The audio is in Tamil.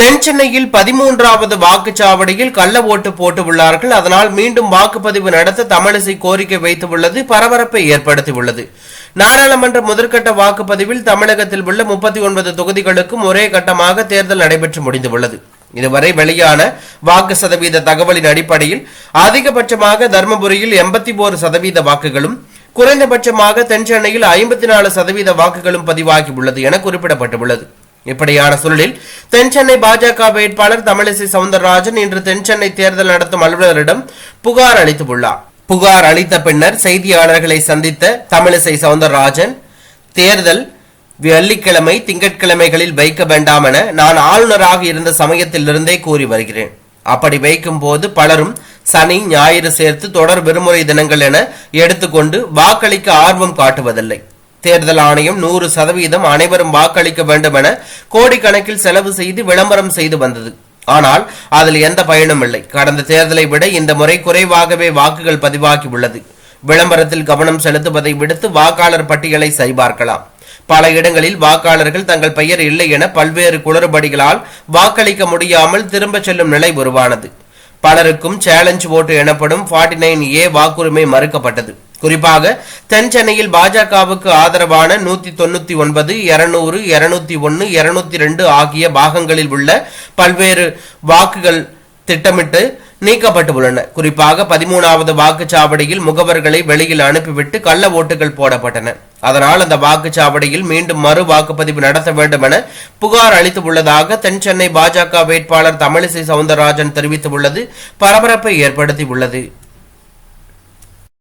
தென்சென்னையில் பதிமூன்றாவது வாக்குச்சாவடியில் கள்ள ஓட்டு போட்டு உள்ளார்கள் அதனால் மீண்டும் வாக்குப்பதிவு நடத்த தமிழிசை கோரிக்கை வைத்துள்ளது பரபரப்பை ஏற்படுத்தியுள்ளது. நாடாளுமன்ற முதற்கட்ட வாக்குப்பதிவில் தமிழகத்தில் உள்ள முப்பத்தி ஒன்பது தொகுதிகளுக்கும் ஒரே கட்டமாக தேர்தல் நடைபெற்று முடிந்துள்ளது. இதுவரை வெளியான வாக்கு சதவீத தகவலின் அடிப்படையில் அதிகபட்சமாக தர்மபுரியில் எண்பத்தி ஓரு சதவீத வாக்குகளும் குறைந்தபட்சமாக தென் சென்னையில் ஐம்பத்தி நாலு சதவீத வாக்குகளும் பதிவாகியுள்ளது என குறிப்பிடப்பட்டுள்ளது. இப்படியான சூழலில் தென் சென்னை பாஜக வேட்பாளர் தமிழிசை சவுந்தரராஜன் இன்று தென்சென்னை தேர்தல் நடத்தும் அலுவலரிடம் புகார் அளித்துள்ளார். புகார் அளித்த பின்னர் செய்தியாளர்களை சந்தித்த தமிழிசை சவுந்தரராஜன் தேர்தல் வெள்ளிக்கிழமை திங்கட்கிழமைகளில் வைக்க வேண்டாம் என நான் ஆளுநராக இருந்த சமயத்திலிருந்தே கூறி வருகிறேன். அப்படி வைக்கும் போது பலரும் சனி ஞாயிறு சேர்த்து தொடர் விடுமுறை தினங்கள் என எடுத்துக்கொண்டு வாக்களிக்க ஆர்வம் காட்டுவதில்லை. தேர்தல் ஆணையம் நூறு சதவீதம் அனைவரும் வாக்களிக்க வேண்டும் என கோடிக்கணக்கில் செலவு செய்து விளம்பரம் செய்து வந்தது. ஆனால் அதில் எந்த பயனும் இல்லை. கடந்த தேர்தலை விட இந்த முறை குறைவாகவே வாக்குகள் பதிவாகி உள்ளது. விளம்பரத்தில் கவனம் செலுத்துவதை விடுத்து வாக்காளர் பட்டியலை சரிபார்க்கலாம். பல இடங்களில் வாக்காளர்கள் தங்கள் பெயர் இல்லை என பல்வேறு குளறுபடிகளால் வாக்களிக்க முடியாமல் திரும்ப செல்லும் நிலை உருவானது. பலருக்கும் சேலஞ்ச் ஓட்டு எனப்படும் 49 நைன் ஏ வாக்குரிமை மறுக்கப்பட்டது. குறிப்பாக தென் சென்னையில் பாஜகவுக்கு ஆதரவான நூத்தி தொண்ணூத்தி ஒன்பது இருநூறு இருநூத்தி ஒன்னு இருநூத்தி ரெண்டு ஆகிய பாகங்களில் உள்ள பல்வேறு வாக்குகள் திட்டமிட்டு நீக்கப்பட்டுள்ளன. குறிப்பாக பதிமூணாவது வாக்குச்சாவடியில் முகவர்களை வெளியில் அனுப்பிவிட்டு கள்ள ஓட்டுகள் போடப்பட்டன. அதனால் அந்த வாக்குச்சாவடியில் மீண்டும் மறு வாக்குப்பதிவு நடத்த வேண்டும் என புகார் அளித்து உள்ளதாக தென் சென்னை பாஜக வேட்பாளர் தமிழிசை சவுந்தரராஜன் தெரிவித்துள்ளது. பரபரப்பை ஏற்படுத்தி உள்ளது